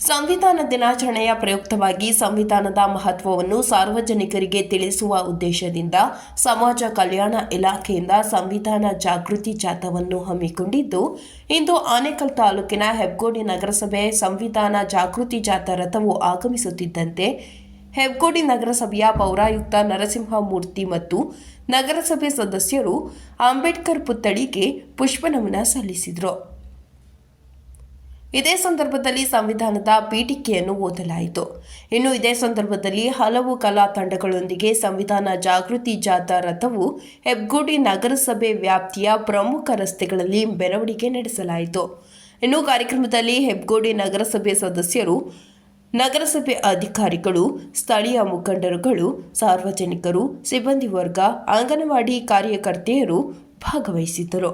ಸಂವಿಧಾನ ದಿನಾಚರಣೆಯ ಪ್ರಯುಕ್ತವಾಗಿ ಸಂವಿಧಾನದ ಮಹತ್ವವನ್ನು ಸಾರ್ವಜನಿಕರಿಗೆ ತಿಳಿಸುವ ಉದ್ದೇಶದಿಂದ ಸಮಾಜ ಕಲ್ಯಾಣ ಇಲಾಖೆಯಿಂದ ಸಂವಿಧಾನ ಜಾಗೃತಿ ಜಾಥಾವನ್ನು ಹಮ್ಮಿಕೊಂಡಿದ್ದು, ಇಂದು ಆನೇಕಲ್ ತಾಲೂಕಿನ ಹೆಬ್ಗೋಡಿ ನಗರಸಭೆ ಸಂವಿಧಾನ ಜಾಗೃತಿ ಜಾಥಾ ರಥವು ಆಗಮಿಸುತ್ತಿದ್ದಂತೆ ಹೆಬ್ಗೋಡಿ ನಗರಸಭೆಯ ಪೌರಾಯುಕ್ತ ನರಸಿಂಹಮೂರ್ತಿ ಮತ್ತು ನಗರಸಭೆ ಸದಸ್ಯರು ಅಂಬೇಡ್ಕರ್ ಪುತ್ಥಳಿಗೆ ಪುಷ್ಪನಮನ ಸಲ್ಲಿಸಿದರು. ಇದೇ ಸಂದರ್ಭದಲ್ಲಿ ಸಂವಿಧಾನದ ಪೀಠಿಕೆಯನ್ನು ಓದಲಾಯಿತು. ಇನ್ನು ಇದೇ ಸಂದರ್ಭದಲ್ಲಿ ಹಲವು ಕಲಾ ತಂಡಗಳೊಂದಿಗೆ ಸಂವಿಧಾನ ಜಾಗೃತಿ ಜಾಥಾ ರಥವು ಹೆಬ್ಗೋಡಿ ನಗರಸಭೆ ವ್ಯಾಪ್ತಿಯ ಪ್ರಮುಖ ರಸ್ತೆಗಳಲ್ಲಿ ಮೆರವಣಿಗೆ ನಡೆಸಲಾಯಿತು. ಇನ್ನು ಕಾರ್ಯಕ್ರಮದಲ್ಲಿ ಹೆಬ್ಗೋಡಿ ನಗರಸಭೆ ಸದಸ್ಯರು, ನಗರಸಭೆ ಅಧಿಕಾರಿಗಳು, ಸ್ಥಳೀಯ ಮುಖಂಡರುಗಳು, ಸಾರ್ವಜನಿಕರು, ಸಿಬ್ಬಂದಿ ವರ್ಗ, ಅಂಗನವಾಡಿ ಕಾರ್ಯಕರ್ತೆಯರು ಭಾಗವಹಿಸಿದ್ದರು.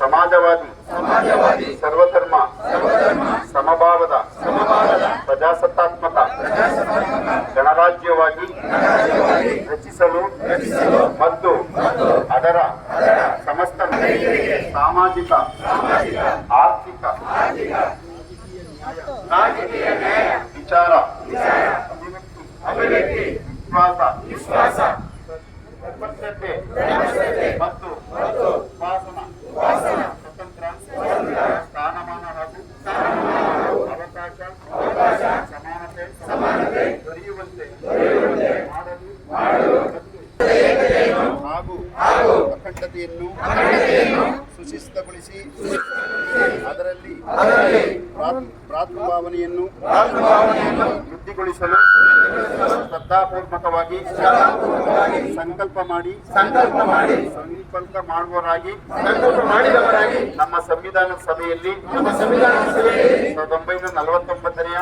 ಸಮಾಜವಾದಿ ಸಮಾಜವಾದಿ ಸರ್ವಧರ್ಮ ಸರ್ವಧರ್ಮ ಸಮಭಾವದ ಸಮಭಾವದ ಪ್ರಜಾಸತ್ತಾತ್ಮಕ ಗಣರಾಜ್ಯವಾಗಿ ರಚಿಸಲು ಮತ್ತು ಅದರ ಸಮಸ್ತ ಸಾಮಾಜಿಕ ಅದರಲ್ಲಿ ಭ್ರಾತೃಭಾವನೆಯನ್ನು ವೃದ್ಧಿಗೊಳಿಸಲು ಶ್ರದ್ಧಾಪೂರ್ವಕವಾಗಿ ಸಂಕಲ್ಪ ಮಾಡಿ ಸಂಕಲ್ಪ ಮಾಡಿ ಸಂಕಲ್ಪ ಮಾಡುವವರಾಗಿ ಸಂಕಲ್ಪ ಮಾಡಿದವರಾಗಿ ನಮ್ಮ ಸಂವಿಧಾನ ಸಭೆಯಲ್ಲಿ ನಮ್ಮ ಸಂವಿಧಾನ ಸಭೆಯಲ್ಲಿ ಸಾವಿರದ ಒಂಬೈನೂರ ನಲವತ್ತೊಂಬತ್ತನೆಯ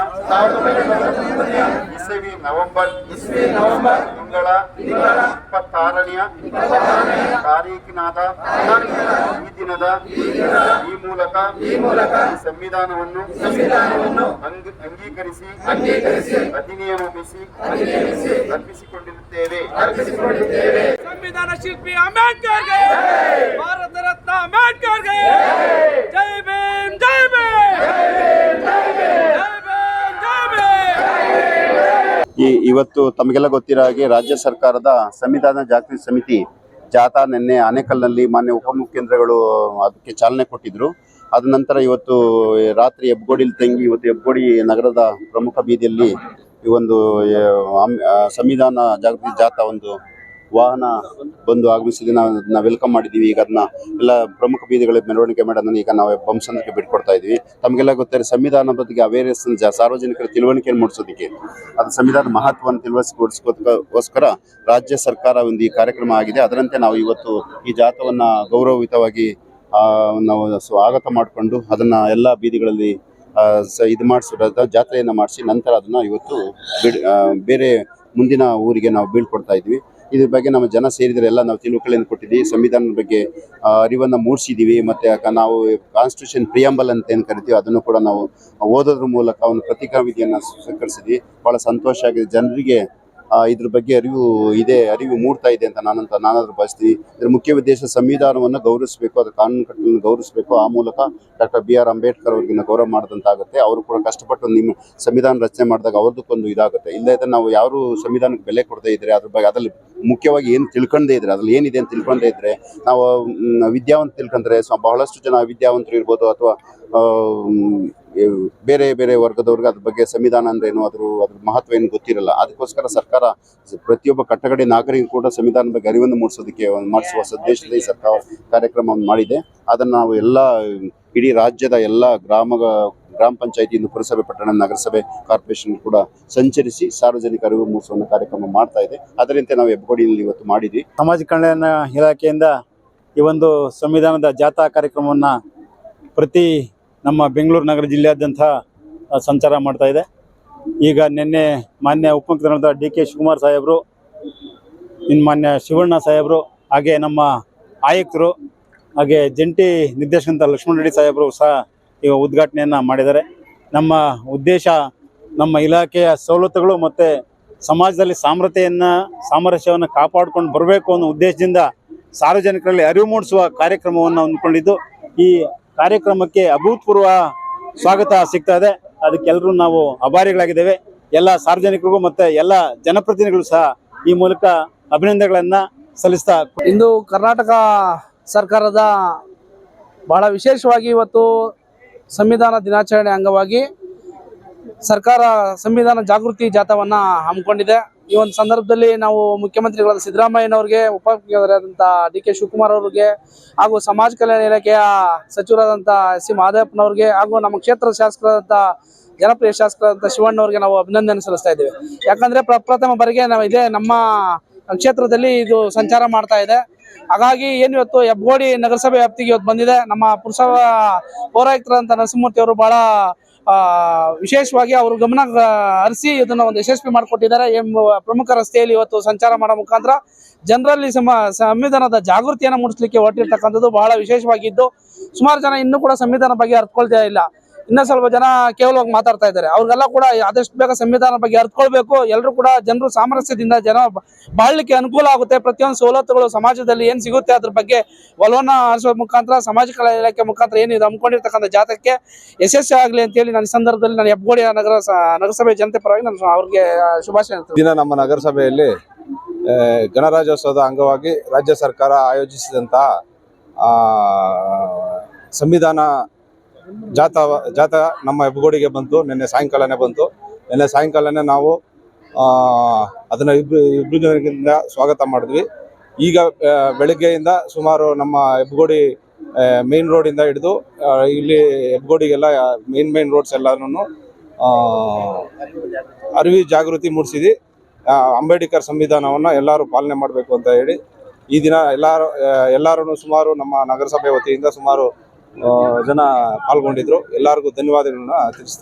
ಇಸವಿ ನವೆಂಬರ್ ಇಸವಿ ನವೆಂಬರ್ ತಿಂಗಳ ತಿಂಗಳ ಇಪ್ಪತ್ತಾರನೆಯ ತಾರೀಕಿನಾದ ಈ ದಿನದ ಈ ಮೂಲಕ ಈ ಮೂಲಕ ಸಂವಿಧಾನವನ್ನು ಸಂವಿಧಾನವನ್ನು ಅಂಗೀಕರಿಸಿ ಅಂಗೀಕರಿಸಿ ಅಧಿನಿಯಮಿಸಿ ಅರ್ಪಿಸಿಕೊಂಡಿರುತ್ತೇವೆ. ಅರ್ಪಿಸಿಕೊಂಡಿದ್ದೇವೆ ಸಂವಿಧಾನ ಶಿಲ್ಪಿ ಅಂಬೇಡ್ಕರ್ಗೆ ಭಾರತ ರತ್ನ ಅಂಬೇಡ್ಕರ್ಗೆ ಈ ಇವತ್ತು ತಮಗೆಲ್ಲ ಗೊತ್ತಿರೋ ಹಾಗೆ ರಾಜ್ಯ ಸರ್ಕಾರದ ಸಂವಿಧಾನ ಜಾಗೃತಿ ಸಮಿತಿ ಜಾಥಾ ನಿನ್ನೆ ಆನೇಕಲ್ನಲ್ಲಿ ಮಾನ್ಯ ಉಪಮುಖ್ಯಂದ್ರಗಳು ಅದಕ್ಕೆ ಚಾಲನೆ ಕೊಟ್ಟಿದ್ರು. ಅದ ನಂತರ ಇವತ್ತು ರಾತ್ರಿ ಹೆಬ್ಗೋಡಿಲಿ ತಂಗಿ ಇವತ್ತು ಹೆಬ್ಗೋಡಿ ನಗರದ ಪ್ರಮುಖ ಬೀದಿಯಲ್ಲಿ ಈ ಒಂದು ಸಂವಿಧಾನ ಜಾಗೃತಿ ಜಾಥಾ ಒಂದು ವಾಹನ ಬಂದು ಆಗಮಿಸಿದ ನಾವು ಅದನ್ನ ವೆಲ್ಕಮ್ ಮಾಡಿದ್ದೀವಿ. ಈಗ ಅದನ್ನ ಎಲ್ಲ ಪ್ರಮುಖ ಬೀದಿಗಳ ಮೆರವಣಿಗೆ ಮಾಡೋದನ್ನ ಈಗ ನಾವು ಬಂಸಂದ್ರಕ್ಕೆ ಬಿಟ್ಕೊಡ್ತಾ ಇದ್ವಿ ತಮಗೆಲ್ಲ ಗೊತ್ತಿರೋ ಸಂವಿಧಾನ ಬಗ್ಗೆ ಅವೇರ್ನೆಸ್ ಸಾರ್ವಜನಿಕರ ತಿಳುವಳಿಕೆಯನ್ನು ಮೂಡಿಸೋದಕ್ಕೆ ಅದು ಸಂವಿಧಾನ ಮಹತ್ವವನ್ನು ತಿಳಿಸ್ಕೋಸ್ಕರ ರಾಜ್ಯ ಸರ್ಕಾರ ಒಂದು ಈ ಕಾರ್ಯಕ್ರಮ ಆಗಿದೆ. ಅದರಂತೆ ನಾವು ಇವತ್ತು ಈ ಜಾಥವನ್ನು ಗೌರವಯುತವಾಗಿ ನಾವು ಸ್ವಾಗತ ಮಾಡಿಕೊಂಡು ಅದನ್ನ ಎಲ್ಲ ಬೀದಿಗಳಲ್ಲಿ ಇದು ಮಾಡಿಸೋದ ಜಾತ್ರೆಯನ್ನು ಮಾಡಿಸಿ ನಂತರ ಅದನ್ನ ಇವತ್ತು ಬೇರೆ ಮುಂದಿನ ಊರಿಗೆ ನಾವು ಬೀಳ್ಕೊಡ್ತಾ ಇದ್ವಿ ಇದ್ರ ಬಗ್ಗೆ ನಮ್ಮ ಜನ ಸೇರಿದರೆ ಎಲ್ಲ ನಾವು ತಿಳುವಳಿಕೆಯನ್ನು ಕೊಟ್ಟಿದ್ದೀವಿ. ಸಂವಿಧಾನದ ಬಗ್ಗೆ ಅರಿವನ್ನು ಮೂಡಿಸಿದ್ದೀವಿ ಮತ್ತು ನಾವು ಕಾನ್ಸ್ಟಿಟ್ಯೂಷನ್ ಪ್ರಿಯಂಬಲ್ ಅಂತ ಏನು ಕರಿತೀವಿ ಅದನ್ನು ಕೂಡ ನಾವು ಓದೋದ್ರ ಮೂಲಕ ಒಂದು ಪತ್ರಿಕಾ ವಿಧಿಯನ್ನು ಸ್ವೀಕರಿಸಿದ್ವಿ ಭಾಳ ಸಂತೋಷ ಆಗಿದೆ. ಜನರಿಗೆ ಇದ್ರ ಬಗ್ಗೆ ಅರಿವು ಇದೆ, ಅರಿವು ಮೂಡ್ತಾ ಇದೆ ಅಂತ ನಾನಂತ ನಾನಾದ್ರೂ ಭಾವಿಸ್ತೀನಿ. ಇದ್ರ ಮುಖ್ಯ ಉದ್ದೇಶ ಸಂವಿಧಾನವನ್ನು ಗೌರವಿಸಬೇಕು, ಅದರ ಕಾನೂನು ಕಟ್ಟನ್ನು ಗೌರವಿಸಬೇಕು. ಆ ಮೂಲಕ ಡಾಕ್ಟರ್ ಬಿ ಆರ್ ಅಂಬೇಡ್ಕರ್ ಅವ್ರಿಗೆ ಗೌರವ ಮಾಡಿದಂತಾಗುತ್ತೆ. ಅವರು ಕೂಡ ಕಷ್ಟಪಟ್ಟು ನಿಮ್ಮ ಸಂವಿಧಾನ ರಚನೆ ಮಾಡಿದಾಗ ಅವ್ರದಕ್ಕೊಂದು ಇದಾಗುತ್ತೆ. ಇಲ್ಲದೆ ನಾವು ಯಾರು ಸಂವಿಧಾನಕ್ಕೆ ಬೆಲೆ ಕೊಡದೇ ಇದ್ರೆ, ಅದ್ರ ಬಗ್ಗೆ ಅದರಲ್ಲಿ ಮುಖ್ಯವಾಗಿ ಏನು ತಿಳ್ಕೊಂಡೇ ಇದ್ರೆ, ಅದ್ರಲ್ಲಿ ಏನಿದೆ ಅಂತ ತಿಳ್ಕೊಂಡೇ ಇದ್ರೆ, ನಾವು ವಿದ್ಯಾವಂತ ತಿಳ್ಕೊಂಡ್ರೆ ಬಹಳಷ್ಟು ಜನ ವಿದ್ಯಾವಂತರು ಇರ್ಬೋದು ಅಥವಾ ಬೇರೆ ಬೇರೆ ವರ್ಗದವ್ರಿಗೆ ಅದ್ರ ಬಗ್ಗೆ ಸಂವಿಧಾನ ಏನು, ಅದ್ರ ಅದ್ರ ಮಹತ್ವ ಏನು ಗೊತ್ತಿರಲ್ಲ. ಅದಕ್ಕೋಸ್ಕರ ಸರ್ಕಾರ ಪ್ರತಿಯೊಬ್ಬ ಕಟ್ಟಗಡೆ ನಾಗರಿಕ ಕೂಡ ಸಂವಿಧಾನ ಬಗ್ಗೆ ಅರಿವನ್ನು ಮೂಡಿಸೋದಕ್ಕೆ ಮಾಡಿಸುವ ಸದ್ದೇಶದ ಈ ಸರ್ಕಾರ ಕಾರ್ಯಕ್ರಮವನ್ನು ಮಾಡಿದೆ. ಅದನ್ನು ನಾವು ಎಲ್ಲ, ಇಡೀ ರಾಜ್ಯದ ಎಲ್ಲ ಗ್ರಾಮ ಗ್ರಾಮ ಪಂಚಾಯತಿಯಿಂದ ಪುರಸಭೆ, ಪಟ್ಟಣ, ನಗರಸಭೆ ಕಾರ್ಪೊರೇಷನ್ ಕೂಡ ಸಂಚರಿಸಿ ಸಾರ್ವಜನಿಕ ಅರಿವು ಮೂಡಿಸುವ ಕಾರ್ಯಕ್ರಮ ಮಾಡ್ತಾ ಇದೆ. ಅದರಂತೆ ನಾವು ಹೆಬ್ಬಗೋಡಿಯಲ್ಲಿ ಇವತ್ತು ಮಾಡಿದ್ವಿ. ಸಮಾಜ ಕಲ್ಯಾಣ ಇಲಾಖೆಯಿಂದ ಈ ಒಂದು ಸಂವಿಧಾನದ ಜಾಥಾ ಕಾರ್ಯಕ್ರಮವನ್ನು ಪ್ರತಿ ನಮ್ಮ ಬೆಂಗಳೂರು ನಗರ ಜಿಲ್ಲೆಯಾದ್ಯಂತ ಸಂಚಾರ ಮಾಡ್ತಾ ಇದೆ. ಈಗ ನಿನ್ನೆ ಮಾನ್ಯ ಉಪಮುಖ್ಯಮಂತ್ರಿಗಳಾದ ಡಿ ಕೆ ಶಿವಕುಮಾರ್ ಸಾಹೇಬರು ಇನ್ನು ಮಾನ್ಯ ಶಿವಣ್ಣ ಸಾಹೇಬರು, ಹಾಗೆ ನಮ್ಮ ಆಯುಕ್ತರು, ಹಾಗೆ ಜಂಟಿ ನಿರ್ದೇಶಕಂತ ಲಕ್ಷ್ಮಣ ರೆಡ್ಡಿ ಸಾಹೇಬರು ಸಹ ಈಗ ಉದ್ಘಾಟನೆಯನ್ನು ಮಾಡಿದ್ದಾರೆ. ನಮ್ಮ ಉದ್ದೇಶ ನಮ್ಮ ಇಲಾಖೆಯ ಸವಲತ್ತುಗಳು ಮತ್ತು ಸಮಾಜದಲ್ಲಿ ಸಾಮ್ರತೆಯನ್ನು, ಸಾಮರಸ್ಯವನ್ನು ಕಾಪಾಡಿಕೊಂಡು ಬರಬೇಕು ಅನ್ನೋ ಉದ್ದೇಶದಿಂದ ಸಾರ್ವಜನಿಕರಲ್ಲಿ ಅರಿವು ಮೂಡಿಸುವ ಕಾರ್ಯಕ್ರಮವನ್ನು ಹೊಂದ್ಕೊಂಡಿದ್ದು ಈ ಕಾರ್ಯಕ್ರಮಕ್ಕೆ ಅಭೂತಪೂರ್ವ ಸ್ವಾಗತ ಸಿಗ್ತಾ ಇದೆ. ಅದಕ್ಕೆಲ್ಲರೂ ನಾವು ಅಭಾರಿಗಳಾಗಿದ್ದೇವೆ. ಎಲ್ಲ ಸಾರ್ವಜನಿಕರಿಗೂ ಮತ್ತು ಎಲ್ಲ ಜನಪ್ರತಿನಿಧಿಗಳು ಸಹ ಈ ಮೂಲಕ ಅಭಿನಂದನೆಗಳನ್ನು ಸಲ್ಲಿಸ್ತಾ ಇಂದು ಕರ್ನಾಟಕ ಸರ್ಕಾರದ ಬಹಳ ವಿಶೇಷವಾಗಿ ಇವತ್ತು ಸಂವಿಧಾನ ದಿನಾಚರಣೆ ಅಂಗವಾಗಿ ಸರ್ಕಾರ ಸಂವಿಧಾನ ಜಾಗೃತಿ ಜಾಥಾವನ್ನ ಹಮ್ಮಿಕೊಂಡಿದೆ. ಈ ಒಂದು ಸಂದರ್ಭದಲ್ಲಿ ನಾವು ಮುಖ್ಯಮಂತ್ರಿಗಳಾದ ಸಿದ್ದರಾಮಯ್ಯನವ್ರಿಗೆ ಉಪಮುಖ್ಯಮಂತ್ರಿಯಾದಂಥ ಡಿ ಕೆ ಶಿವಕುಮಾರ್ ಅವರಿಗೆ ಹಾಗೂ ಸಮಾಜ ಕಲ್ಯಾಣ ಇಲಾಖೆಯ ಸಚಿವರಾದಂಥ ಎಸ್ ಸಿ ಮಹದೇವಪ್ಪನವ್ರಿಗೆ ಹಾಗೂ ನಮ್ಮ ಕ್ಷೇತ್ರದ ಶಾಸಕರಾದಂಥ ಜನಪ್ರಿಯ ಶಾಸಕರಾದಂಥ ಶಿವಣ್ಣವ್ರಿಗೆ ನಾವು ಅಭಿನಂದನೆ ಸಲ್ಲಿಸ್ತಾ ಇದ್ದೇವೆ. ಯಾಕಂದ್ರೆ ಪ್ರಪ್ರಥಮ ಬಾರಿಗೆ ನಾವು ಇದೇ ನಮ್ಮ ಕ್ಷೇತ್ರದಲ್ಲಿ ಇದು ಸಂಚಾರ ಮಾಡ್ತಾ ಇದೆ. ಹಾಗಾಗಿ ಏನು ಇವತ್ತು ಹೆಬ್ಗೋಡಿ ನಗರಸಭೆ ವ್ಯಾಪ್ತಿಗೆ ಇವತ್ತು ಬಂದಿದೆ. ನಮ್ಮ ಪುರಸಭಾ ಪೌರಾಯುಕ್ತರಂತ ನರಸಿಂಹಮೂರ್ತಿ ಅವರು ಬಹಳ ವಿಶೇಷವಾಗಿ ಅವರು ಗಮನ ಆ, ಹರಿಸಿ ಇದನ್ನ ಒಂದು ಯಶಸ್ವಿ ಮಾಡಿಕೊಟ್ಟಿದ್ದಾರೆ. ಎಂಬ ಪ್ರಮುಖ ರಸ್ತೆಯಲ್ಲಿ ಇವತ್ತು ಸಂಚಾರ ಮಾಡೋ ಮುಖಾಂತರ ಜನರಲ್ಲಿ ಸಮ ಸಂವಿಧಾನದ ಜಾಗೃತಿಯನ್ನು ಮೂಡಿಸ್ಲಿಕ್ಕೆ ಹೊರಟಿರ್ತಕ್ಕಂಥದ್ದು ಬಹಳ ವಿಶೇಷವಾಗಿದ್ದು ಸುಮಾರು ಜನ ಇನ್ನೂ ಕೂಡ ಸಂವಿಧಾನ ಬಗ್ಗೆ ಅರ್ಥಕೊಳ್ತಾ ಇಲ್ಲ. ಇನ್ನೂ ಸ್ವಲ್ಪ ಜನ ಕೇವಲವಾಗಿ ಮಾತಾಡ್ತಾ ಇದ್ದಾರೆ. ಅವ್ರಿಗೆಲ್ಲ ಕೂಡ ಆದಷ್ಟು ಬೇಗ ಸಂವಿಧಾನ ಬಗ್ಗೆ ಅರ್ಥಕೊಳ್ಬೇಕು ಎಲ್ಲರೂ ಕೂಡ ಜನರು ಸಾಮರಸ್ಯದಿಂದ ಜನ ಬಾಳ್ಲಿಕ್ಕೆ ಅನುಕೂಲ ಆಗುತ್ತೆ. ಪ್ರತಿಯೊಂದು ಸವಲತ್ತುಗಳು ಸಮಾಜದಲ್ಲಿ ಏನ್ ಸಿಗುತ್ತೆ ಅದ್ರ ಬಗ್ಗೆ ಒಲವನ್ನ ಹರಿಸುವ ಮುಖಾಂತರ ಸಮಾಜ ಕಲ್ಯಾಣ ಇಲಾಖೆ ಮುಖಾಂತರ ಏನಿದೆ ಹಮ್ಮಿಕೊಂಡಿರ್ತಕ್ಕಂಥ ಜಾತಕ್ಕೆ ಯಶಸ್ವಿ ಆಗಲಿ ಅಂತೇಳಿ ನಾನು ಈ ಸಂದರ್ಭದಲ್ಲಿ ನಾನು ಹೆಬ್ಬಗೋಡಿ ನಗರ ನಗರಸಭೆ ಜನತೆ ಪರವಾಗಿ ನಾನು ಅವ್ರಿಗೆ ಶುಭಾಶಯ. ದಿನ ನಮ್ಮ ನಗರಸಭೆಯಲ್ಲಿ ಗಣರಾಜ್ಯೋತ್ಸವದ ಅಂಗವಾಗಿ ರಾಜ್ಯ ಸರ್ಕಾರ ಆಯೋಜಿಸಿದಂತಹ ಸಂವಿಧಾನ ಜಾಥಾ ಜಾಥಾ ನಮ್ಮ ಹೆಬ್ಬಗೋಡಿಗೆ ಬಂತು, ನಿನ್ನೆ ಸಾಯಂಕಾಲನೇ ಬಂತು. ನಿನ್ನೆ ಸಾಯಂಕಾಲನೇ ನಾವು ಅದನ್ನು ಇಬ್ರು ಜನರಿಂದ ಸ್ವಾಗತ ಮಾಡಿದ್ವಿ. ಈಗ ಬೆಳಗ್ಗೆಯಿಂದ ಸುಮಾರು ನಮ್ಮ ಹೆಬ್ಬಗೋಡಿ ಮೇನ್ ರೋಡಿಂದ ಹಿಡಿದು ಇಲ್ಲಿ ಹೆಬ್ಬಗೋಡಿಗೆಲ್ಲ ಮೇನ್ ಮೇನ್ ರೋಡ್ಸ್ ಎಲ್ಲನೂ ಅರಿವಿ ಜಾಗೃತಿ ಮೂಡಿಸಿದ್ವಿ. ಅಂಬೇಡ್ಕರ್ ಸಂವಿಧಾನವನ್ನು ಎಲ್ಲರೂ ಪಾಲನೆ ಮಾಡಬೇಕು ಅಂತ ಹೇಳಿ, ಈ ದಿನ ಎಲ್ಲರೂ ಎಲ್ಲರೂ ಸುಮಾರು ನಮ್ಮ ನಗರಸಭೆ ವತಿಯಿಂದ ಸುಮಾರು ಜನ ಪಾಲ್ಗೊಂಡಿದ್ರು. ಎಲ್ಲರಿಗೂ ಧನ್ಯವಾದಗಳನ್ನ ತಿಳಿಸ್ತಾ